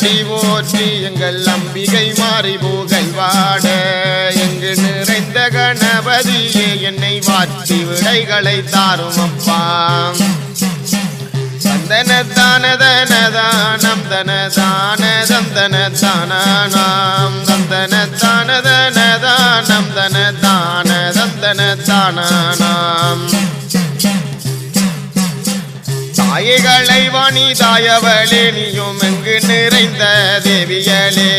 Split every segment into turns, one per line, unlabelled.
திருவடி போற்றி எங்கள் அம்பிகை மாறி புகழ் வாட. எங்கு நிறைந்த கணபதியே என்னை வாற்றி விடைகளை தாரும் அப்பா. தந்தன தனதான தானம் தன தனதான தந்தனதானாம் தன தான நீயும் எங்கு நிறைந்த தேவியலே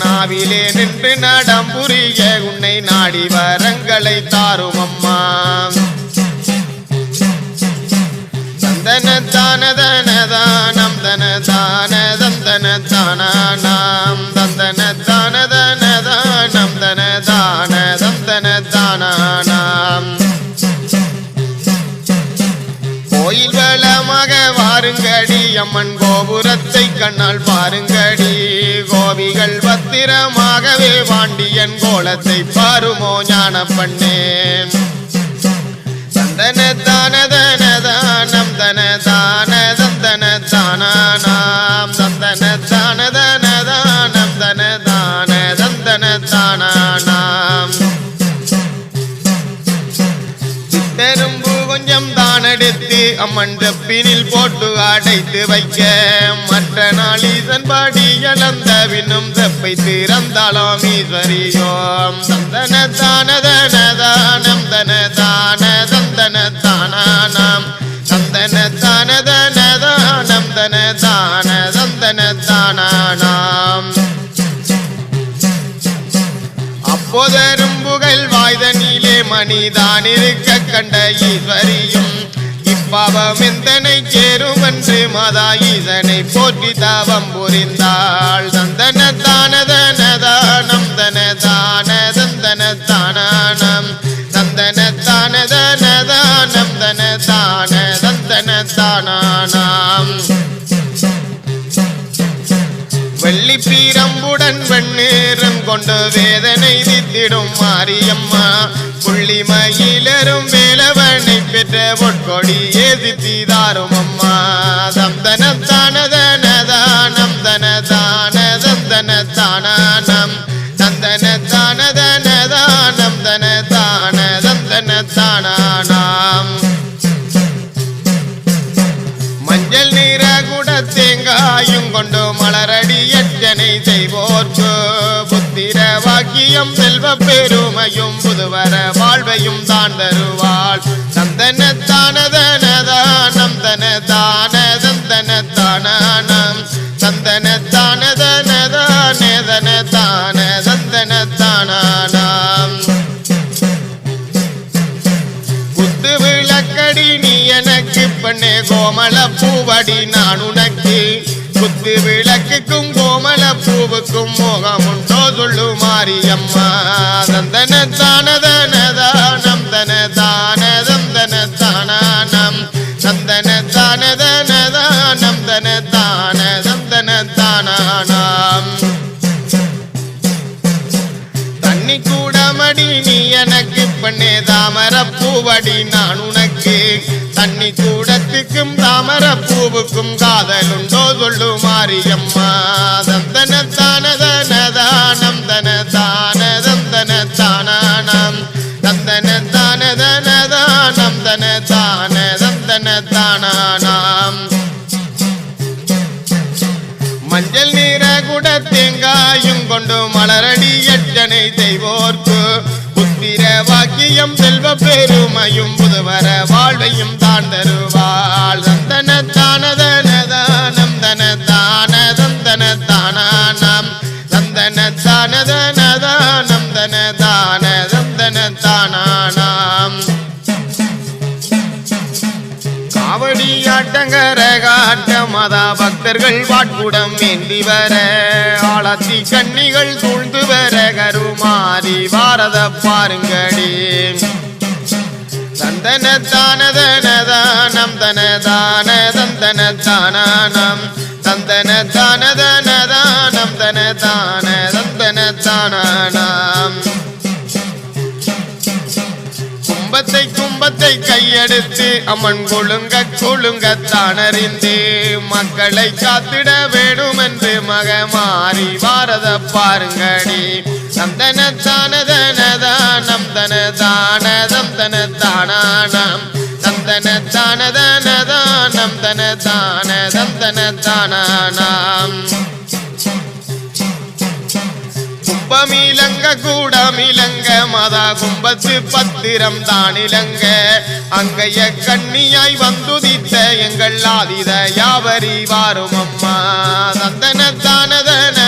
நாவிலே நின்று நடம் புரிய உன்னை நாடி வரங்களை தாரும் அம்மா தந்தன தானதனதானம் தன தான தந்தன தானான பாருங்கடி அம்மன் கோபுரத்தை கண்ணால் பாருங்கடி. கோபிகள் பத்திரமாகவே வாண்டியன் கோலத்தை பாருமோ ஞான பண்ணேன் தந்தன தானதன தானம் தன தான தந்தன தானானாம் தந்தன தானதன தானம் தன தான தந்தன தானானாம் சித்தரும்பு கொஞ்சம் தானெடுத்து அம்மன் தப்பினில் போட்டு அடைத்து வைக்க. மற்ற நாள் ஈசன் பாடி இழந்த வினும் தப்பை திறந்தாலும் ஈஸ்வரியோம். சந்தன தானதன தானம் தன தான சந்தன தானானாம். சந்தன தானதன தானம் தன தான சந்தன தானானாம். அப்போதரும் புகழ் வாய்தனிலே மணிதான் இருக்க கண்ட ஈஸ்வரியும் இப்பாவம் எந்தனை சேரும் என்று மாதா ஈசனை போற்றி தாவம் புரிந்தாள். தந்தன தானதன தானம் தன தான தந்தன தானானம் தந்தன தானதன தன தான தந்தன தானானாம் வெள்ளி பீரம்புடன் வெண்ணீரும் கொண்டு வேதனை தித்திடும் மாரியம்மா. புள்ளி மயிலரும் வேலவனை பெற்ற ஒட்கொடி ஏசி ஏதித்திதாரும் அம்மா. போற்று. புத்திர வாக்கியம் செல்வ பெருமையும் புதுவர வாழ்வையும் தான் தருவாள். தந்தன தானதன தானம் தன தான தந்தன தானானம் தந்தன தானதன தானதன தான தந்தன தானானாம் குத்து விளக்கடி நீ எனக்கு பண்ணே கோமல பூவடி நான் உனக்கு குத்து விளக்குக்கும் கோமல பூவுக்கும் மோகம் உண்டோ சொல்லு மாரியம்மா. தந்தன தானதன தானம் தன தான தந்தன தானானம். தந்தன தானதன தானம் தன தான தந்தன தானானாம். தண்ணி கூட மடி நீ எனக்கு பண்ணே தாமர பூவடி நான் உனக்கு தண்ணி கூடத்துக்கும் தாமர பூவுக்கும் காதலுண்டோ சொல்லு மாரியம்மா தந்தன வாழ்வையும் தான் தருவாள். தந்தன தானதன தானம் தன தான தந்தன தானானம் தந்தன தானதன தானம் தன தானானாம் காவடி ஆட்டங்கர காட்ட மதா பக்தர்கள் வாட்குடம் ஏந்தி வர. ஆளத்தி கண்ணிகள் சூழ்ந்து வர கருமாறி பாரத பாருங்கடி தந்தன தானதன தானம் தன தான தந்தன தானானம் தந்தன தானதன தானம் தன தான தந்தன தானானாம் கும்பத்தை கும்பத்தை கையெடுத்து அம்மன் கொழுங்க குழுங்கத்தான் அறிந்து மக்களை காத்திட வேணும் என்று மகமாறி வாரத பாருங்கடி. நந்தன தானதனதானம் தனதானதம் தனதானானம் தனதானதம் கும்பமிலங்க கூடமிலங்க மதா கும்பத்து பத்திரம் தானிலங்க. அங்கைய கண்ணியாய் வந்துதித்த எங்கள் ஆதித யாவரி வாரும் அம்மா தந்தன தானதன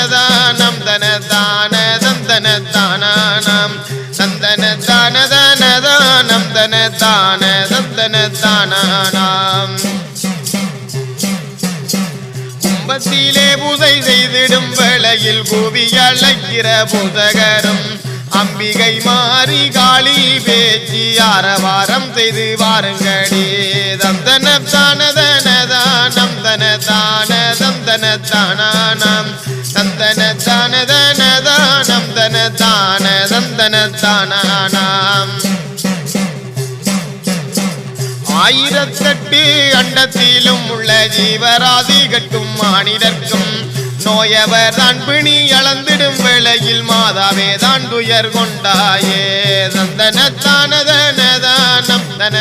பூசை செய்திடும் வேளையில் கூவி அழைக்கிற பூசகரும் அம்பிகை மாறி காளி பேச்சு ஆரவாரம் செய்து வாருங்கடி. தந்தன தானதனதானம் தன தான தந்தன ஆயிரத்தெட்டு அண்டத்திலும் உள்ள ஜீவராதி கட்டும் மானிடர்க்கும். நோயவர் தான் பிணி அளந்திடும் வேளையில் மாதாவே தான் துயர் கொண்டாயே. தந்தன தானம் தனதான தந்தன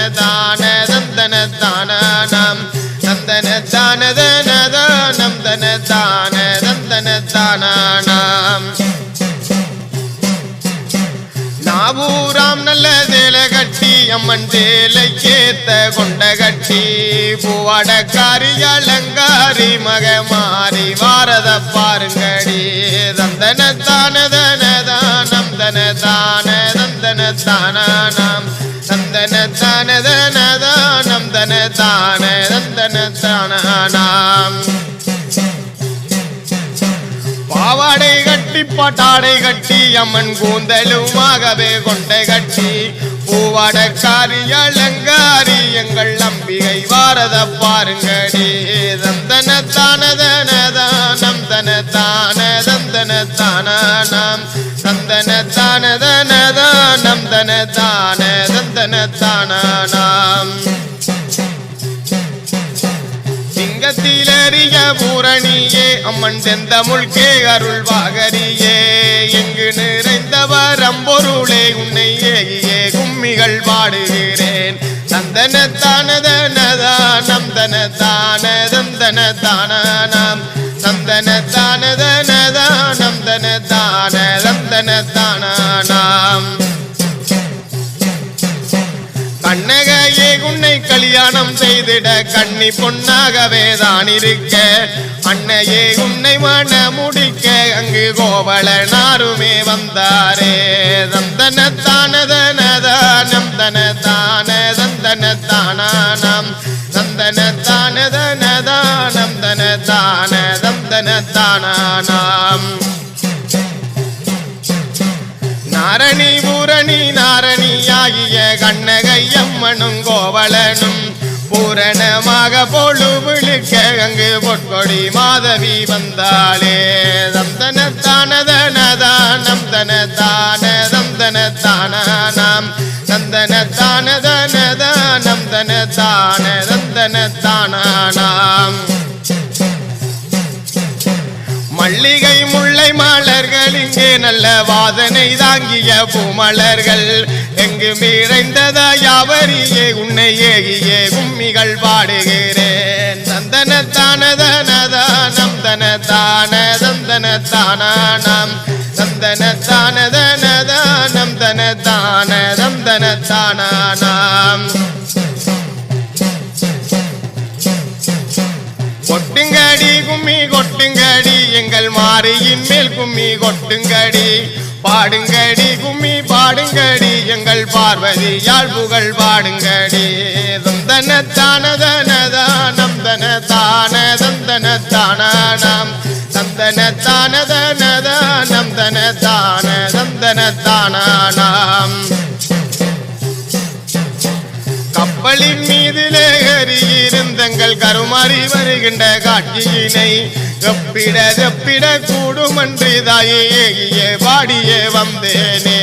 அம்மன் தேலை கொண்ட கட்சி பூவாடக்காரி அலங்காரி மக மாறி வாரத பாருங்கடி. தந்தன தானதனதானம் தன தான தந்தன தானானாம் தந்தன தானதனதானம் தன தான தந்தன தானானாம் பாவாடை கட்டி அம்மன் கூந்தலுமாகவே கொண்டை கட்டி பூவாடக்காரி அலங்காரி எங்கள் நம்பிகை வாரத பாருங்கடி. தந்தன தானதன தானம் தன தான தந்தன தானம் தந்தன தானதன தானம் தன தான தந்தன தானானாம் பூரணியே அம்மன் செந்தமுழ்கே அருள் வாகரியே. எங்கு நிறைந்தவர் அம்பொருளே உன்னை ஏகியே கும்மிகள் பாடுகிறேன். தந்தன தானதனதானம் தன தான தந்தன தானானாம் தந்தன தானதனதானம் தன தான தந்தன தானானாம் கண்ணகையே உன்னை கல்யாணம் செய்திட கண்ணி பொன்னாகவே தான் இருக்க. அன்னையே உன்னை மன முடிக்க அங்கு கோவலனாருமே வந்தாரே. தந்தன தானதனதானம் தன தான தந்தன தானானம் தந்தன தானதனதானம் தன தான தந்தன தானானாம் பூரணி நாரணியாகிய கண்ணகையம்மனும் கோவலனும் பூரணமாக பொழு விழுக்க அங்கு பொற்கொடி மாதவி வந்தாளே. தந்தன தானதனதானம் தன தான தந்தன தானானாம் தந்தன தானதனதானம் தன தான தந்தன தானானாம் முல்லை மலர்கள் இங்கே நல்ல வாதனை தாங்கிய பூமலர்கள். எங்கு மீறைந்ததா யாவரியே உன்னை ஏகியே கும்மிகள் பாடுகிறேன். தந்தன தானதனதானம் தன தான தந்தன தானானாம் தந்தன தானதனதானம் தன தான தந்தன தானானாம் கொட்டுங்கடி கும்மி கொட்டுங்கடி எங்கள் மாரியின் மேல் கும்மி கொட்டுங்கடி. பாடுங்கடி கும்மி பாடுங்கடி எங்கள் பார்வதி யாழ் புகழ் பாடுங்கடி. தந்தன தானதனதானம் தன தான தந்தன தானானாம் தந்தன தானதனதானம் தன தான தந்தன தானானாம் கப்ப கம்பளி மீதிலே இருந்தங்கள் கருமாறி வருகின்ற காட்சியினை எப்பிட எப்பிட கூடுமன்றி தாயே பாடியே வந்தேனே.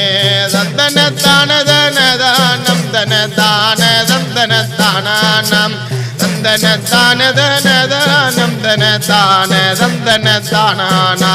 சந்தன தானதனதானம் தன தான சந்தன தானானம் சந்தன தானதனதானம். தன தான சந்தன தானானா